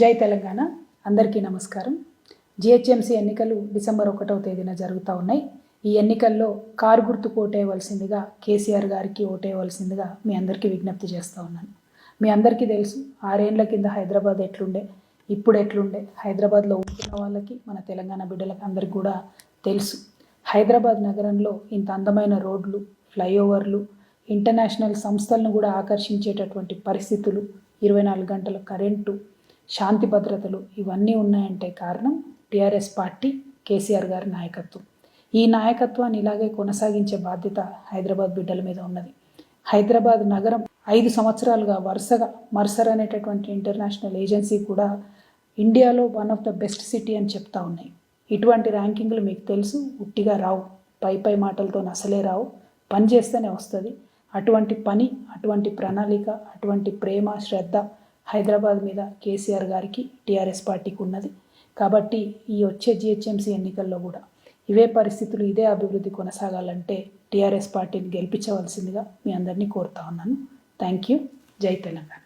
జై తెలంగాణ. అందరికీ నమస్కారం. జిహెచ్ఎంసీ ఎన్నికలు డిసెంబర్ ఒకటవ తేదీన జరుగుతూ ఉన్నాయి. ఈ ఎన్నికల్లో కారు గుర్తుకు ఓటేయవలసిందిగా కేసీఆర్ గారికి ఓటేయవలసిందిగా మీ అందరికీ విజ్ఞప్తి చేస్తూ ఉన్నాను. మీ అందరికీ తెలుసు ఆరేండ్ల కింద హైదరాబాద్ ఎట్లుండే ఇప్పుడు ఎట్లుండే హైదరాబాద్లో ఉంటున్న వాళ్ళకి మన తెలంగాణ బిడ్డలకి అందరికీ కూడా తెలుసు. హైదరాబాద్ నగరంలో ఇంత అందమైన రోడ్లు ఫ్లైఓవర్లు ఇంటర్నేషనల్ సంస్థలను కూడా ఆకర్షించేటటువంటి పరిస్థితులు ఇరవై నాలుగు గంటల కరెంటు శాంతి భద్రతలు ఇవన్నీ ఉన్నాయంటే కారణం టీఆర్ఎస్ పార్టీ కేసీఆర్ గారి నాయకత్వం. ఈ నాయకత్వాన్ని ఇలాగే కొనసాగించే బాధ్యత హైదరాబాద్ బిడ్డల మీద ఉన్నది. హైదరాబాద్ నగరం ఐదు సంవత్సరాలుగా వరుసగా మర్సర్ అనేటటువంటి ఇంటర్నేషనల్ ఏజెన్సీ కూడా ఇండియాలో one of the best city అని చెప్తా ఉన్నాయి. ఇటువంటి ర్యాంకింగ్లు మీకు తెలుసు ఉట్టిగా రావు. పై పై మాటలతో అసలే రావు. పని చేస్తేనే వస్తుంది. అటువంటి పని అటువంటి ప్రణాళిక అటువంటి ప్రేమ శ్రద్ధ హైదరాబాద్ మీద కేసీఆర్ గారికి టీఆర్ఎస్ పార్టీకి ఉన్నది. కాబట్టి ఈ వచ్చే జిహెచ్ఎంసీ ఎన్నికల్లో కూడా ఇవే పరిస్థితులు ఇదే అభివృద్ధి కొనసాగాలంటే టీఆర్ఎస్ పార్టీని గెలిపించవలసిందిగా మీ అందరినీ కోరుతా ఉన్నాను. Thank you. జై తెలంగాణ.